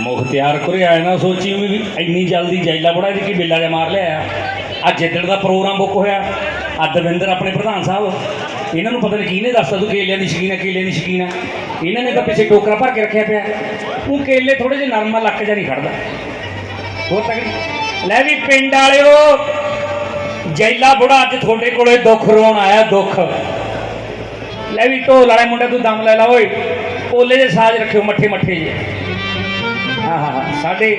ਮੁਖਤਿਆਰ ਕਰੇ ਨਾ ਸੋਚੀ ਵੀ ਇੰਨੀ ਜਲਦੀ ਜੈਲਾ ਬੜਾ ਜੀ ਕੀ ਬਿੱਲਾ ਜਿਹਾ ਮਾਰ ਲਿਆ ਅੱਜ ਜਿੱਦਣ ਦਾ ਪ੍ਰੋਗਰਾਮ ਬੁੱਕ ਹੋਇਆ ਆ ਦਵਿੰਦਰ ਆਪਣੇ ਪ੍ਰਧਾਨ ਸਾਹਿਬ, ਇਹਨਾਂ ਨੂੰ ਪਤਾ ਨਹੀਂ ਕਿਹਨੇ ਦੱਸਦਾ ਤੂੰ ਕੇਲਿਆਂ ਦੀ ਸ਼ਕੀਨ ਹੈ ਕੇਲੇ ਦੀ ਸ਼ਕੀਨ ਹੈ ਇਹਨਾਂ ਨੇ ਤਾਂ ਪਿੱਛੇ ਟੋਕਰਾ ਭਰ ਕੇ ਰੱਖਿਆ ਪਿਆ। ਉਹ ਕੇਲੇ ਥੋੜੇ ਜਿਹੇ ਨਰਮਾ ਲੱਕ ਜਾ ਨਹੀਂ ਖੜਦਾ। ਹੋਰ ਤੱਕ ਲੈ ਵੀ ਪਿੰਡ ਵਾਲਿਓ ਜੈਲਾ ਬੁੜਾ ਅੱਜ ਤੁਹਾਡੇ ਕੋਲੇ ਦੁੱਖ ਰੋਣ ਆਇਆ, ਦੁੱਖ। ਲੈ ਵੀ ਢੋਲ ਵਾਲੇ ਮੁੰਡੇ, ਤੂੰ ਦਮ ਲੈ ਲਾ ਓਏ। ਓਲੇ ਦੇ ਸਾਜ਼ ਰੱਖਿਓ, ਮੱਠੇ ਮੱਠੇ ਜੇ ਹਾਂ ਹਾਂ ਹਾਂ। ਸਾਡੇ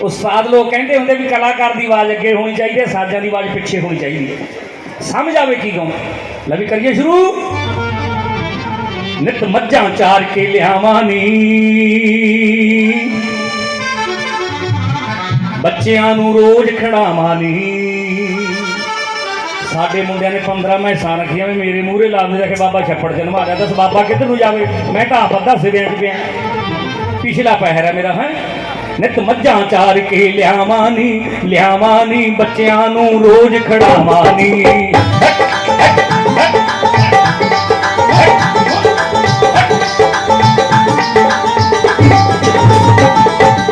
ਉਸਤਾਦ ਲੋਕ ਕਹਿੰਦੇ ਹੁੰਦੇ ਵੀ ਕਲਾਕਾਰ ਦੀ ਆਵਾਜ਼ ਅੱਗੇ ਹੋਣੀ ਚਾਹੀਦੀ ਹੈ, ਸਾਜ਼ਾਂ ਦੀ ਆਵਾਜ਼ ਪਿੱਛੇ ਹੋਣੀ ਚਾਹੀਦੀ ਹੈ। ਸਮਝ ਆਵੇ ਕੀ ਕਹੂੰ ਲੈ ਵੀ ਕਰੀਏ ਸ਼ੁਰੂ। ਨਿਤ ਮੱਝਾਂ ਚਾਰ ਕੇ ਲਿਆਵਾਂ ਨੀ। ਬੱਚਿਆਂ ਨੂੰ ਰੋਜ਼ ਖੜਾਵਾਂ ਨੀ। ਸਾਡੇ ਮੁੰਡਿਆਂ ਨੇ 15 ਮੈਸਾਂ ਰੱਖੀਆਂ ਵੀ ਮੇਰੇ ਮੂਹਰੇ ਲਾਉਂਦੇ ਜਾ ਕੇ ਬਾਬਾ ਛੱਪੜ ਚ ਜਨਮਾ ਰਿਹਾ ਦੱਸ ਬਾਬਾ ਕਿੱਧਰ ਨੂੰ ਜਾਵੇ? ਮੈਂ ਤਾਂ ਆਪ ਅੱਧਾ ਸਿਵਿਆਂ 'ਚ ਪਿਆ। ਪਿਛਲਾ ਪਹਿਰਾ ਮੇਰਾ, ਹੈ? ਨਿਤ ਮੱਝਾਂ ਚਾਰ ਕੇ ਲਿਆਵਾਂ ਨੀ ਲਿਆਵਾਂ ਨੀ, ਬੱਚਿਆਂ ਨੂੰ ਰੋਜ਼ ਖੜਾਵਾਂ ਨੀ।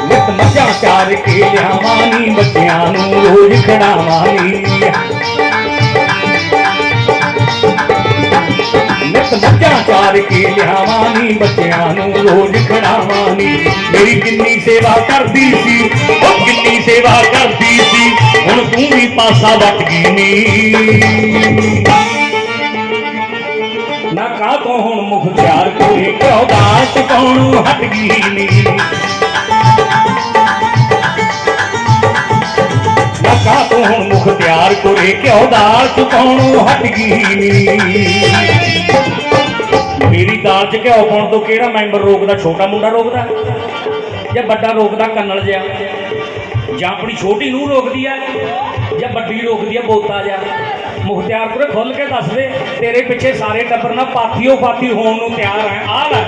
ਨਿਤ ਮੱਝਾਂ ਚਾਰ ਕੇ ਲਿਆਵਾਂ ਨੀ, ਬੱਚਿਆਂ ਨੂੰ ਰੋਜ਼ ਖੜਾਵਾਂ ਨੀ। ਨਿਤ ਮੱਝਾਂ ਚਾਰ ਕੇ ਲਿਆਵਾਂ ਨੀ ਬੱਚਿਆਂ ਨੂੰ ਰੋਜ਼ ਖੜਾਵਾਂ ਨੀ ਮੇਰੀ ਕਿੰਨੀ ਸੇਵਾ ਕਰਦੀ ਸੀ, ਉਹ ਕਿੰਨੀ ਸੇਵਾ ਕਰਦੀ ਸੀ, ਹੁਣ ਤੂੰ ਵੀ ਪਾਸਾ ਵੱਟ ਗਈ ਨੀ। ਨਾ ਕਾ ਤੋਂ ਹੁਣ ਮੁਖ ਪਿਆਰ ਕੋਈ ਕਿਉਂ ਦਾਸ ਪਾਉਣੋਂ ਹਟ ਗਈ ਨੀ। ਨਾ ਕਾ ਤੋਂ ਹੁਣ ਮੁਖ ਤਿਆਰ ਕੋਈ ਕਿਉਂ ਦਾਸ ਪਾਉਣੋਂ ਹਟ ਗਈ ਮੇਰੀ ਦਾਲ 'ਚ ਘਿਓ ਪਾਉਣ ਤੋਂ ਕਿਹੜਾ ਮੈਂਬਰ ਰੋਕਦਾ? ਛੋਟਾ ਮੁੰਡਾ ਰੋਕਦਾ? ਜਾਂ ਵੱਡਾ ਰੋਕਦਾ ਕੰਨਲ ਜਿਹਾ? ਜਾਂ ਆਪਣੀ ਛੋਟੀ ਨੂੰ ਰੋਕਦੀ ਆ? ਜਾਂ ਵੱਡੀ ਰੋਕਦੀ ਆ ਬੋਤਾ ਜਿਹਾ? ਮੁਖਤਿਆਰ ਕੋਲੇ ਖੁੱਲ ਕੇ ਦੱਸ ਦੇ। ਤੇਰੇ ਪਿੱਛੇ ਸਾਰੇ ਟੱਬਰ ਨਾਲ ਪਾਥੀਓ ਪਾਥੀ ਹੋਣ ਨੂੰ ਤਿਆਰ ਹੈ ਆ ਲੈ।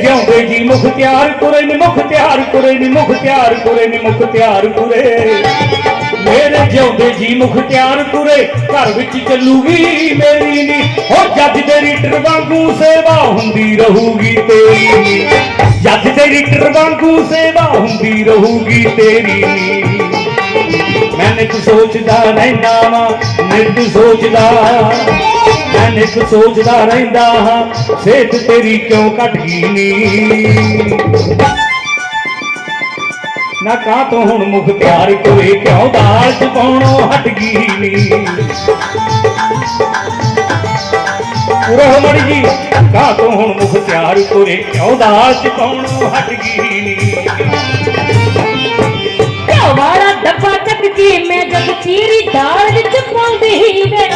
ਜਿਉਂਦੇ ਜੀ ਮੁਖ ਤਿਆਰ ਕੁਰੇ ਨੀ, ਮੁਖ ਤਿਆਰ ਕੁਰੇ ਨੀ, ਮੁਖ ਤਿਆਰ ਕੁਰੇ ਨੀ, ਮੁਖ ਤਿਆਰ ਕੁਰੇ ਮੇਰੇ ਜਿਉਂਦੇ ਜੀ ਮੁਖ ਤਿਆਰ ਕੁਰੇ ਘਰ ਵਿੱਚ ਚੱਲੂਗੀ ਮੇਰੀ ਨੀ। ਹੋ ਜੱਜ ਦੇ ਰੀਟਰ ਵਾਂਗੂ ਸੇਵਾ ਹੁੰਦੀ ਰਹੂਗੀ ਤੇਰੀ ਜੱਜ ਦੇ ਰੀਟਰ ਵਾਂਗੂ ਸੇਵਾ ਹੁੰਦੀ ਰਹੂਗੀ ਤੇਰੀ ਮੈਂ ਨਿਤ ਸੋਚਦਾ ਰਹਿੰਦਾ ਵਾਂ, ਨਿਤ ਸੋਚਦਾ। ਮੈਂ ਨਿਤ ਸੋਚਦਾ ਰਹਿੰਦਾ ਹਾਂ, ਸਿਹਤ ਤੇਰੀ ਕਿਉਂ ਘਟ ਗਈ ਨੀ ਨਾ ਕਾ ਤੋਂ ਹੁਣ ਮੁਖ ਪਿਆਰ ਕੋਏ ਕਿਉਂ ਦਾਲ ਚ ਪਾਉਣੋਂ ਹਟ ਗਈ ਨੀ ਪੂਰਾ ਹੋ ਮੜੀ ਕਾ ਤੋਂ ਹੁਣ ਮੁਖ ਪਿਆਰ ਕੋਏ ਕਿਉਂ ਦਾਲ ਪਾਉਣੋਂ ਹਟ ਗਈ ਨੀ ਘਿਓ ਡੱਬਾ ਚੱਕ ਕੇ ਮੈਂ ਜਦ ਚੀਰੀ ਦਾਲ ਵਿੱਚ ਪਾਉਂਦੀ ਵੇ।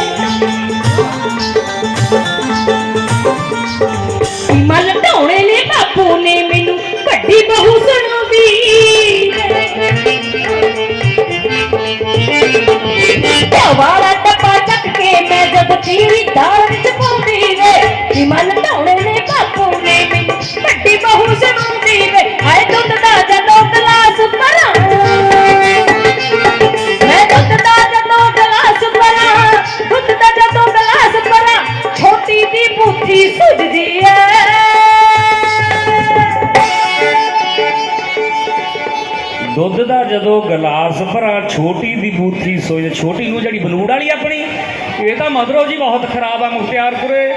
ਬਾਬਾ ਮੁਖਤਿਆਰਪੁਰੇ।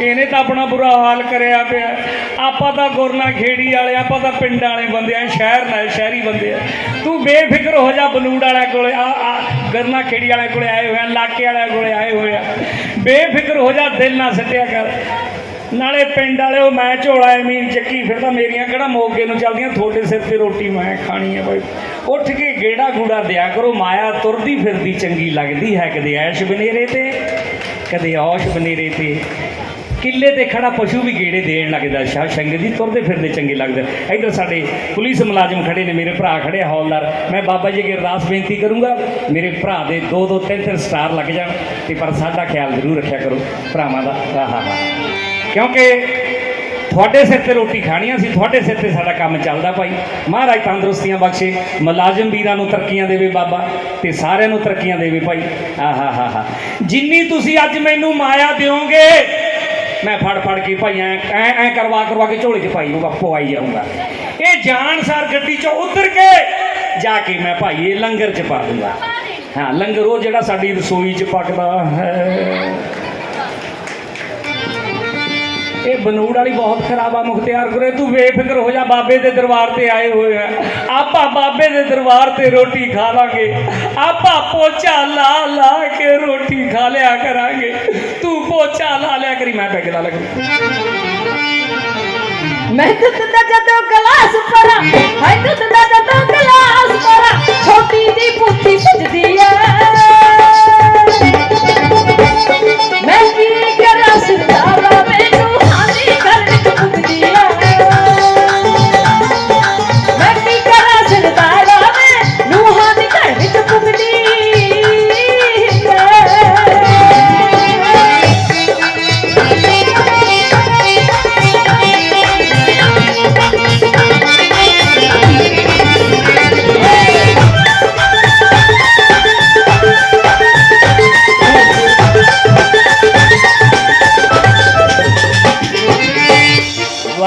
ਇਹਨੇ ਤਾਂ ਆਪਣਾ ਬੁਰਾ ਹਾਲ ਕਰਿਆ ਪਿਆ। ਆਪਾਂ ਤਾਂ ਗੁਰਨਾ ਖੇੜੀ ਵਾਲੇ, ਆਪਾਂ ਤਾਂ ਪਿੰਡਾਂ ਵਾਲੇ ਬੰਦੇ ਆ, ਸ਼ਹਿਰ ਨਾਲ ਸ਼ਹਿਰੀ ਬੰਦੇ ਆ। ਤੂੰ ਬੇਫਿਕਰ ਹੋ ਜਾ ਬਨੂੜ ਵਾਲਿਆਂ ਕੋਲੇ, ਆ ਆ ਖੇੜੀ ਵਾਲਿਆਂ ਕੋਲੇ ਆਏ ਹੋਏ ਆ ਇਲਾਕੇ ਵਾਲਿਆਂ ਕੋਲੇ ਆਏ ਹੋਏ ਆ। ਬੇਫਿਕਰ ਹੋ ਜਾ, ਦਿਲ ਨਾ ਸੱਟਿਆ ਕਰ। ਨਾਲੇ ਪਿੰਡ ਵਾਲੇ ਉਹ ਮੈਂ ਝੋਲਾ ਐਮੀਨ ਚੱਕੀ, ਫਿਰ ਤਾਂ ਮੇਰੀਆਂ ਕਿਹੜਾ ਮੋਗੇ ਨੂੰ ਚੱਲਦੀਆਂ, ਤੁਹਾਡੇ ਸਿਰ ਤੇ ਰੋਟੀ ਮੈਂ ਖਾਣੀ ਹੈ ਬਾਈ। ਉੱਠ ਕੇ ਗੇੜਾ ਗੂੜਾ ਦਿਆ ਕਰੋ, ਮਾਇਆ ਤੁਰਦੀ ਫਿਰਦੀ ਚੰਗੀ ਲੱਗਦੀ ਹੈ ਕਦੇ ਐਸ਼ ਬਨੇਰੇ ਤੇ। ਕਦੇ ਔਸ਼ ਬਨੇਰੇ ਤੇ। ਕਿੱਲੇ ਤੇ ਖੜਾ ਪਸ਼ੂ ਵੀ ਗੇੜੇ ਦੇਣ ਲੱਗਦਾ। ਸ਼ਾਹ ਸ਼ੰਗ ਦੀ ਤੁਰਦੇ ਫਿਰਦੇ ਚੰਗੇ ਲੱਗਦੇ। ਇੱਧਰ ਸਾਡੇ ਪੁਲਿਸ ਮੁਲਾਜ਼ਮ ਖੜੇ ਨੇ, ਮੇਰੇ ਭਰਾ ਖੜੇ ਹੌਲਦਾਰ। ਮੈਂ ਬਾਬਾ ਜੀ ਅੱਗੇ ਅਰਦਾਸ ਬੇਨਤੀ ਕਰੂੰਗਾ, ਮੇਰੇ ਭਰਾ ਦੇ ਦੋ ਦੋ ਤਿੰਨ ਤਿੰਨ ਸਟਾਰ ਲੱਗ ਜਾਣ ਤੇ ਪਰ ਸਾਡਾ ਖਿਆਲ ਜ਼ਰੂਰ ਰੱਖਿਆ ਕਰੋ, ਭਰਾਵਾਂ ਦਾ। ਆਹਾ ਕਿਉਂਕਿ ਤੁਹਾਡੇ ਸਿਰ ਤੇ ਰੋਟੀ ਖਾਣੀ ਆ, ਅਸੀਂ ਤੁਹਾਡੇ ਸਿਰ ਤੇ ਸਾਡਾ ਕੰਮ ਚੱਲਦਾ ਭਾਈ। ਮਹਾਰਾਜ ਤੰਦਰੁਸਤੀਆਂ ਬਖਸ਼ੇ ਮੁਲਾਜ਼ਮ ਵੀਰਾਂ ਨੂੰ ਤਰੱਕੀਆਂ ਦੇਵੇ ਬਾਬਾ ਤੇ ਸਾਰਿਆਂ ਨੂੰ ਤਰੱਕੀਆਂ ਦੇਵੇ ਭਾਈ। ਆਹਾ ਹਾ ਹਾ ਜਿੰਨੀ ਤੁਸੀਂ ਅੱਜ ਮੈਨੂੰ ਮਾਇਆ ਦਿਓਗੇ ਮੈਂ ਫੜ ਫੜ ਕੇ ਭਾਈ ਐ ਐ ਐ ਕਰਵਾ ਕਰਵਾ ਕੇ ਝੋਲੇ 'ਚ ਪਾਈ ਨੂੰ ਆਈ ਜਾਊਂਗਾ। ਇਹ ਜਾਣ ਸਾਰ ਗੱਡੀ 'ਚੋਂ ਉਤਰ ਕੇ ਜਾ ਕੇ ਮੈਂ ਭਾਈ ਇਹ ਲੰਗਰ 'ਚ ਪਾ ਦੂੰਗਾ। ਹਾਂ ਲੰਗਰ ਉਹ ਜਿਹੜਾ ਸਾਡੀ ਰਸੋਈ 'ਚ ਪੱਕਦਾ ਹੈ। ਇਹ ਬਨੂੜ ਵਾਲੀ ਬਹੁਤ ਖਰਾਬ ਆ, ਮੁਖਤਿਆਰ ਗੁਰੇ ਤੂੰ ਬੇਫਿਕਰ ਹੋ ਜਾ, ਬਾਬੇ ਦੇ ਦਰਬਾਰ ਤੇ ਆਏ ਹੋਏ ਆ। ਆਪਾਂ ਬਾਬੇ ਦੇ ਦਰਬਾਰ ਤੇ ਰੋਟੀ ਖਾ ਲਾਂਗੇ। ਆਪਾਂ ਪੋਚਾ ਲਾ ਲਾ ਕੇ ਰੋਟੀ ਖਾ ਲਿਆ ਕਰਾਂਗੇ। ਤੂੰ ਪੋਚਾ ਲਾ ਲਿਆ ਕਰੀ, ਮੈਂ ਪੈਗ ਲਾ ਲੱਗ ਮੈਂ ਦੁੱਧ ਦਾ ਜਦੋਂ ਗਲਾਸ ਭਰਾਂ ਹਾਏ ਦੁੱਧ ਦਾ ਜਦੋਂ ਗਲਾਸ ਭਰਾਂ, ਛੋਟੀ ਦੀ ਬੁੱਧੀ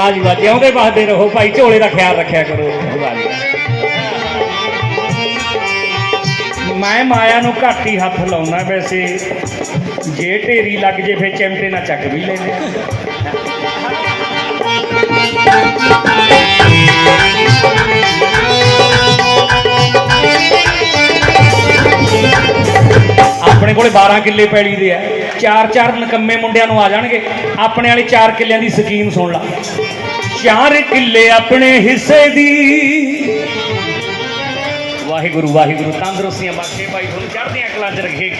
ਵਾਹ ਜੀ ਵਾਹ ਜਿਉਂਦੇ ਰਹੋ, ਭਾਈ ਝੋਲੇ ਦਾ ਖਿਆਲ ਰੱਖਿਆ ਕਰੋ। ਮੈਂ ਮਾਇਆ ਨੂੰ ਘੱਟ ਹੀ ਹੱਥ ਲਾਉਣਾ ਵੈਸੇ। ਜੇ ਢੇਰੀ ਲੱਗ ਜੇ ਫੇ ਚਿਮਟੇ ਨਾਲ ਚੱਕ ਵੀ ਲੈਂਦੇ ਆਪਣੇ ਕੋਲੇ 12 ਕਿੱਲੇ ਪੈਲੀ ਦੇ ਆ। ਚਾਰ ਚਾਰ ਨਕੰਮੇ ਮੁੰਡਿਆਂ ਨੂੰ ਆ ਜਾਣਗੇ। ਆਪਣੇ ਵਾਲੇ ਚਾਰ ਕਿੱਲਿਆਂ ਦੀ ਸਕੀਮ ਸੁਣ ਲਾ। ਚਾਰ ਕਿੱਲੇ ਆਪਣੇ ਹਿੱਸੇ ਦੀ। ਵਾਹਿਗੁਰੂ ਵਾਹਿਗੁਰੂ ਤੰਦਰੁਸਤੀਆਂ ਬਖਸ਼ੇ ਭਾਈ ਤੁਹਾਨੂੰ ਚੜ੍ਹਦੀਆਂ ਕਲਾਂ 'ਚ ਰੱਖੇ।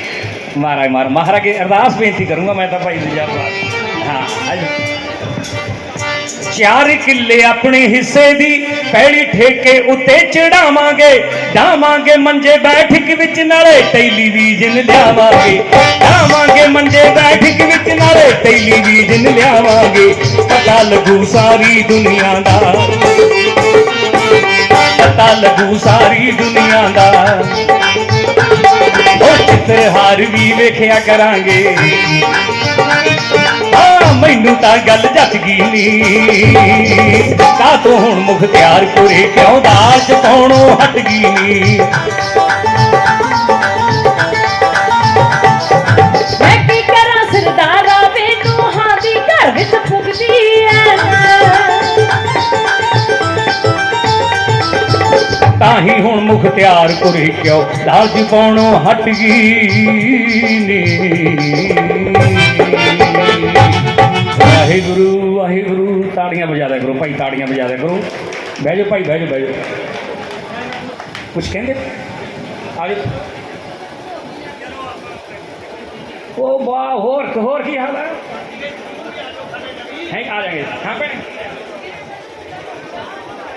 ਮਹਾਰਾਜ ਮਾਰ ਮਹਾਰਾਜ ਅਰਦਾਸ ਬੇਨਤੀ ਕਰੂੰਗਾ ਮੈਂ ਤਾਂ ਭਾਈ ਦੂਜਾ ਹਾਂ ਅੱਜ ਚਾਰ ਕਿੱਲੇ ਆਪਣੇ ਹਿੱਸੇ ਦੀ ਪਹਿਲੀ ਠੇਕੇ ਉੱਤੇ ਚੜਾਵਾਂਗੇ, ਡਾਵਾਂਗੇ ਮੰਜੇ ਬੈਠਕ ਵਿੱਚ ਨਾਲੇ ਟੈਲੀਵਿਜ਼ਨ ਲਿਆਵਾਂਗੇ। ਡਾਵਾਂਗੇ ਮੰਜੇ ਬੈਠਕ ਵਿੱਚ ਨਾਲੇ ਟੈਲੀਵਿਜ਼ਨ ਲਿਆਵਾਂਗੇ। ਪਤਾ ਲੱਗੂ ਸਾਰੀ ਦੁਨੀਆ ਦਾ। ਪਤਾ ਲੱਗੂ ਸਾਰੀ ਦੁਨੀਆ ਦਾ। ਉਹ ਚਿੱਤਰਹਾਰ ਵੀ ਵੇਖਿਆ ਕਰਾਂਗੇ। ਮੈਨੂੰ ਤਾਂ ਗੱਲ ਜੱਜ ਗਈ ਨੀ ਕਾ ਤੂੰ ਹੁਣ ਮੁਖ ਤਿਆਰ ਕੁਰੇ ਕਿਉਂ ਦਾਜ ਪਾਉਣੋਂ ਹਟ ਗਈ ਨੀ ਮੈਂ ਕੀ ਕਰਾਂ ਸਰਦਾਰਾ ਮੈਨੂੰ ਹਾਂ ਦੀ ਘਰ ਵਿੱਚ ਪੁੱਗਦੀ ਐ। ਤਾਂ ਹੀ ਹੁਣ ਮੁਖ ਤਿਆਰ ਕੁਰੇ ਕਿਉਂ ਦਾਜ ਪਾਉਣੋਂ ਹਟ ਗਈ ਨੀ ਵਾਹਿਗੁਰੂ ਵਾਹਿਗੁਰੂ, ਤਾੜੀਆਂ ਵਜਾ ਦਿਆ ਕਰੋ ਭਾਈ, ਤਾੜੀਆਂ ਵਜਾ ਦਿਆ ਕਰੋ। ਬਹਿ ਜਾਓ ਭਾਈ, ਬਹਿ ਜਾਓ ਬਹਿ ਜਾਓ। ਕੁਛ ਕਹਿੰਦੇ? ਆ ਜਾਓ। ਉਹ ਵਾਹ, ਹੋਰ ਹੋਰ ਕੀ ਹਾਲ ਹੈ ਹੈ, ਆ ਜਾਗੇ ਹਾਂ ਭੈਣ।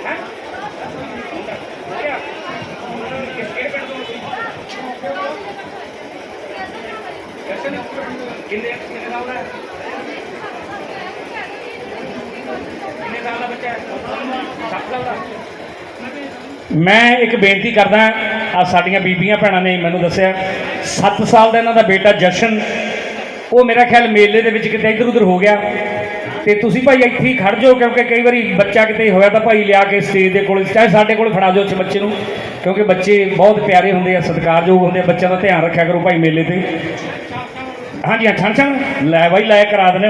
ਹੈਂ? ਕਿਸ- ਕਿਹੜੇ ਪਿੰਡ ਤੋਂ? ਜਸ਼ਨ ਕਿੰਨੇ ਕਿੰਨੇ ਸਾਲ ਦਾ ਹੈ ਕਿੰਨੇ ਸਾਲ ਦਾ ਬੱਚਾ ਹੈ 7 ਸਾਲ ਦਾ ਮੈਂ ਇੱਕ ਬੇਨਤੀ ਕਰਦਾ ਆ ਸਾਡੀਆਂ ਬੀਬੀਆਂ ਭੈਣਾਂ ਨੇ ਮੈਨੂੰ ਦੱਸਿਆ 7 ਸਾਲ ਦਾ ਇਹਨਾਂ ਦਾ ਬੇਟਾ ਜਸ਼ਨ, ਉਹ ਮੇਰਾ ਖਿਆਲ ਮੇਲੇ ਦੇ ਵਿੱਚ ਕਿਤੇ ਇੱਧਰ ਉੱਧਰ ਹੋ ਗਿਆ। ਤੇ ਤੁਸੀਂ ਭਾਈ ਇੱਥੇ ਹੀ ਖੜ ਜਾਓ, ਕਿਉਂਕਿ ਕਈ ਵਾਰੀ ਬੱਚਾ ਕਿਤੇ ਹੋਇਆ ਤਾਂ ਭਾਈ ਲਿਆ ਕੇ ਸਟੇਜ ਦੇ ਕੋਲ, ਚਾਹੇ ਸਾਡੇ ਕੋਲ ਫੜਾ ਦਿਓ ਉਸ ਬੱਚੇ ਨੂੰ, ਕਿਉਂਕਿ ਬੱਚੇ ਬਹੁਤ ਪਿਆਰੇ ਹੁੰਦੇ ਆ, ਸਤਿਕਾਰਯੋਗ ਹੁੰਦੇ ਆ, ਬੱਚਿਆਂ ਦਾ ਧਿਆਨ ਰੱਖਿਆ ਕਰੋ ਭਾਈ ਮੇਲੇ ਤੇ। ਹਾਂਜੀ, ਹਾਂ ਛਣ ਛਣ ਲੈ ਬਾਈ, ਲੈ ਕਰਾ ਦਨੇ